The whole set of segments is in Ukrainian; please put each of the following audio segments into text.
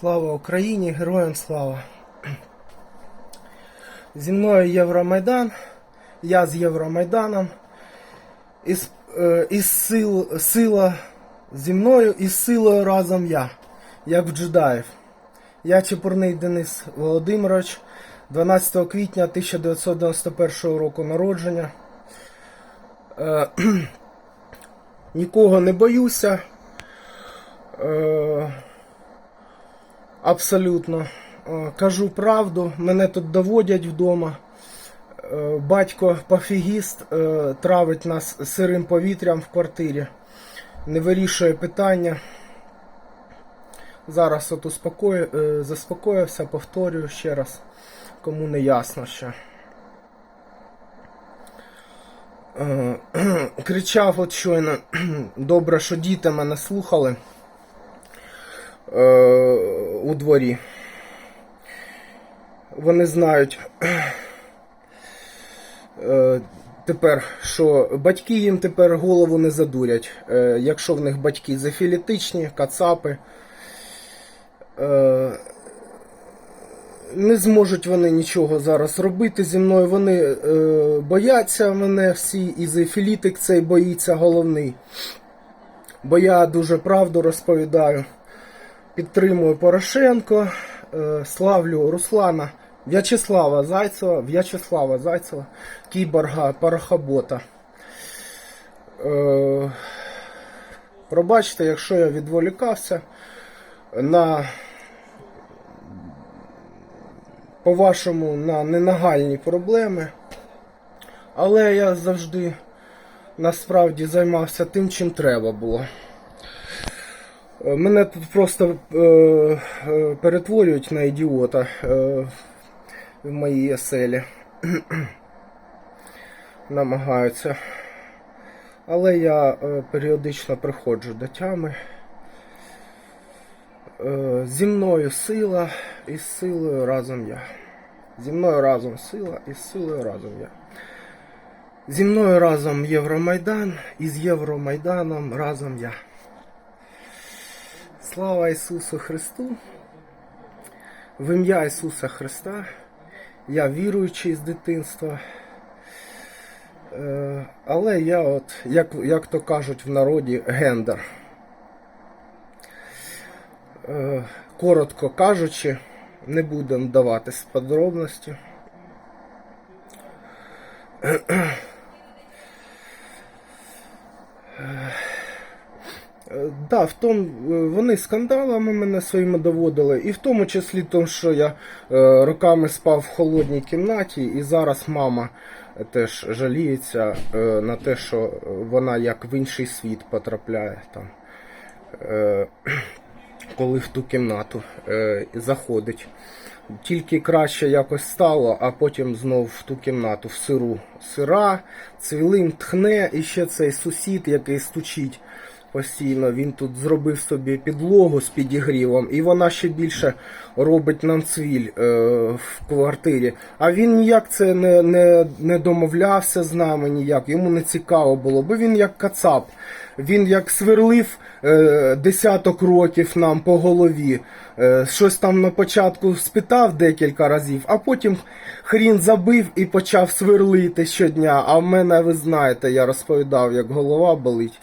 Слава Україні, героям слава. Зі мною Євромайдан, я з Євромайданом. Із, е, із сил, сила зі мною і з силою разом я, як в джедаїв. Я Чепурний Денис Володимирович, 12 квітня 1991 року народження. Е, нікого не боюся. Е, Абсолютно. Е, Кажу правду, мене тут доводять вдома. Е, Батько пофігіст е, травить нас сирим повітрям в квартирі. Не вирішує питання. Зараз от успокою, заспокоївся, повторюю ще раз, кому не ясно ще. Кричав от щойно, добре, що діти мене слухали у дворі. Вони знають е, тепер, що батьки їм тепер голову не задурять. Е, якщо в них батьки зафілітичні, кацапи, е, не зможуть вони нічого зараз робити зі мною. Вони е, бояться мене всі, і зефілітик цей боїться головний. Бо я дуже правду розповідаю. Підтримую Порошенко, е, славлю Руслана В'ячеслава Зайцева, В'ячеслава Зайцева, кіборга Парахобота. Е, Пробачте, якщо я відволікався на по-вашому на ненагальні проблеми. Але я завжди насправді займався тим, чим треба було. Е, Мене тут просто е, е, перетворюють на ідіота е, в моїй оселі. Намагаються. Але я е, періодично приходжу до тями. Е, зі мною сила і з силою разом я. Зі мною разом сила і з силою разом я. Зі мною разом Євромайдан і з Євромайданом разом я. Слава Ісусу Христу! В ім'я Ісуса Христа. Я віруючий з дитинства. Е, Але я от, як, як то кажуть в народі, гендер. Е, Коротко кажучи, не будемо даватись подробності. Е, Да, в том, е, вони скандалами мене своїми доводили, і в тому числі тому, що я е, роками спав в холодній кімнаті, і зараз мама теж жаліється е, на те, що вона як в інший світ потрапляє там, е, коли в ту кімнату е, заходить. Тільки краще якось стало, а потім знов в ту кімнату в сиру. Сира, цвілин тхне, і ще цей сусід, який стучить постійно. Він тут зробив собі підлогу з підігрівом, і вона ще більше робить нам цвіль е, в квартирі. А він ніяк це не, не, не домовлявся з нами, ніяк. Йому не цікаво було, бо він як кацап. Він як сверлив е, десяток років нам по голові. Е, щось там на початку спитав декілька разів, а потім хрін забив і почав сверлити щодня. А в мене, ви знаєте, я розповідав, як голова болить.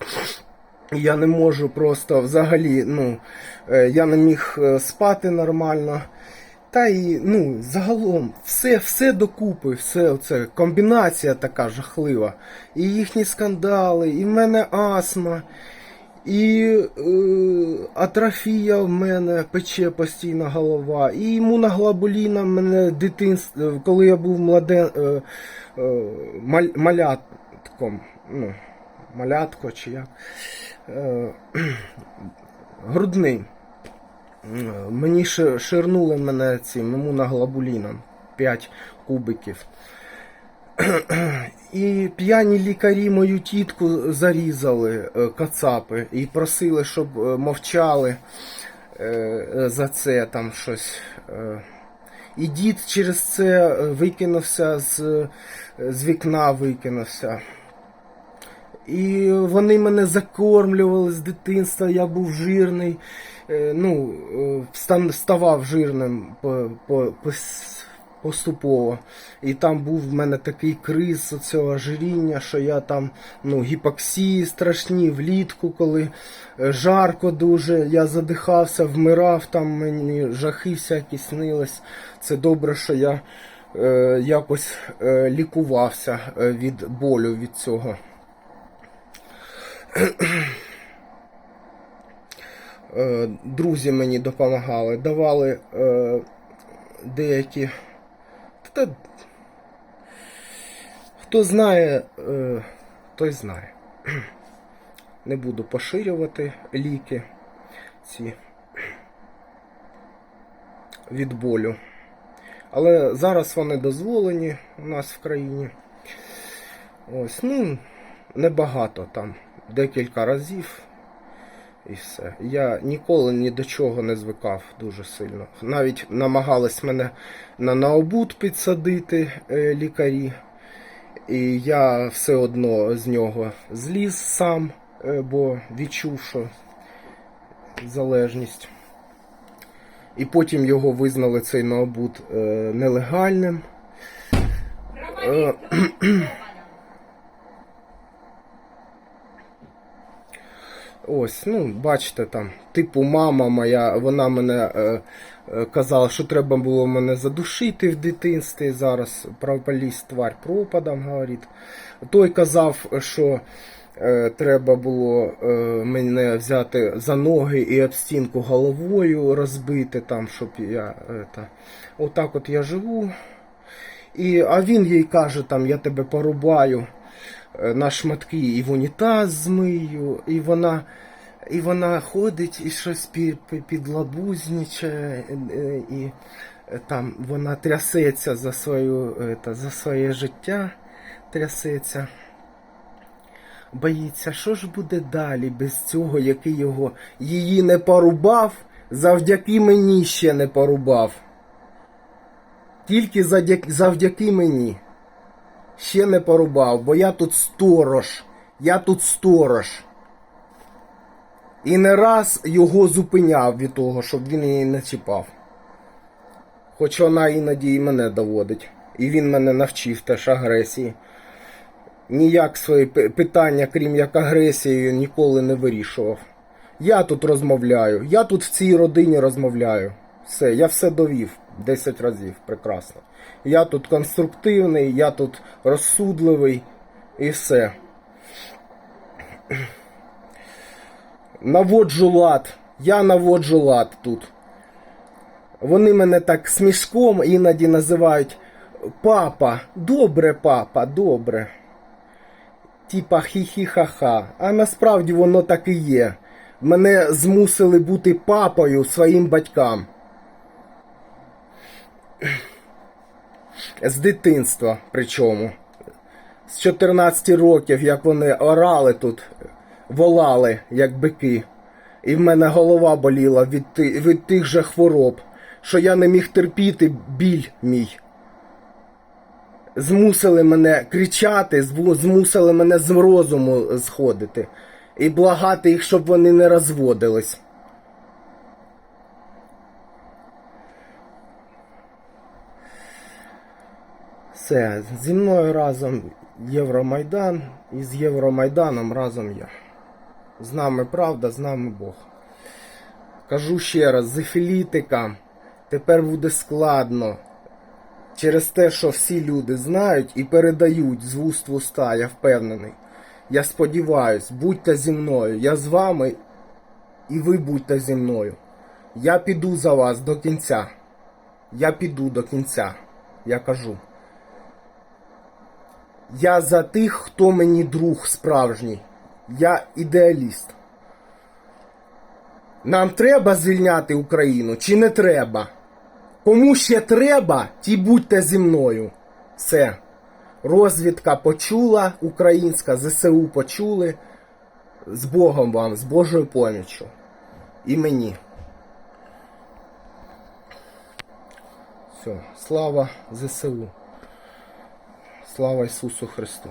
Я не можу просто взагалі, ну, е, я не міг е, спати нормально. Та і ну, загалом все все докупи, все це комбінація така жахлива. І їхні скандали, і в мене астма, і е, атрофія в мене пече постійно голова, і імуноглобуліна в мене дитинство, коли я був младен, е, е, маль, малятком, ну, малятко чи як. Е, грудний. Мені ши- ширнули мене цим імуноглобуліном 5 кубиків. І п'яні лікарі мою тітку зарізали е, кацапи і просили, щоб е, мовчали за це там щось. І дід через це викинувся з, з вікна, викинувся. І вони мене закормлювали з дитинства, я був жирний. е, ну, е, ставав жирним по, по, поступово. І там був в мене такий криз цього ожиріння, що я там ну, гіпоксії страшні влітку, коли е, жарко дуже, я задихався, вмирав, там мені жахи всякі снились. Це добре, що я якось лікувався від болю від цього. Е, друзі мені допомагали, давали е, деякі. Та, хто знає, е, той знає. Не буду поширювати ліки ці від болю. Але зараз вони дозволені у нас в країні. Ось, ну, небагато там, декілька разів. І все. Я ніколи ні до чого не звикав дуже сильно. Навіть намагались мене на наобут підсадити е, лікарі. І я все одно з нього зліз сам, е, бо відчув, що залежність. І потім його визнали цей наобут е, нелегальним. Е, Ось, ну, бачите там, типу, мама моя, вона мене е, е, казала, що треба було мене задушити в дитинстві. Зараз правополіс тварь пропадом, говорить. Той казав, що е, треба було е, мене взяти за ноги і об стінку головою розбити, там, щоб я. е, та. Отак от я живу. І, а він їй каже, там, я тебе порубаю на шматки і в унітаз змию, і вона, і вона ходить і щось під, підлабузнічає, е, і е, там вона трясеться за, свою, е, за своє життя, трясеться. Боїться, що ж буде далі без цього, який його її не порубав, завдяки мені ще не порубав. Тільки завдяки мені. Ще не порубав, бо я тут сторож. Я тут сторож. І не раз його зупиняв від того, щоб він її не чіпав. Хоч вона іноді і мене доводить. І він мене навчив теж агресії. Ніяк свої питання, крім як агресією, ніколи не вирішував. Я тут розмовляю, я тут в цій родині розмовляю. Все, я все довів 10 разів, прекрасно. Я тут конструктивний, я тут розсудливий і все. Наводжу лад. Я наводжу лад тут. Вони мене так смішком іноді називають папа. Добре, папа, добре. Типа хі-хі-ха-ха. А насправді воно так і є. Мене змусили бути папою своїм батькам. З дитинства причому. З 14 років, як вони орали тут, волали, як бики. І в мене голова боліла від, від тих же хвороб, що я не міг терпіти біль мій. Змусили мене кричати, змусили мене з розуму сходити. І благати їх, щоб вони не розводились. Все, зі мною разом Євромайдан і з Євромайданом разом я. З нами правда, з нами Бог. Кажу ще раз, зефілітикам тепер буде складно. Через те, що всі люди знають і передають з вуст в уста, я впевнений. Я сподіваюсь, будьте зі мною. Я з вами і ви будьте зі мною. Я піду за вас до кінця. Я піду до кінця. Я кажу. Я за тих, хто мені друг справжній. Я ідеаліст. Нам треба звільняти Україну чи не треба? Кому ще треба, ті будьте зі мною. Все. Розвідка почула, українська, ЗСУ почули. З Богом вам, з Божою поміччю. І мені. Все. Слава ЗСУ. Слава Ісусу Христу.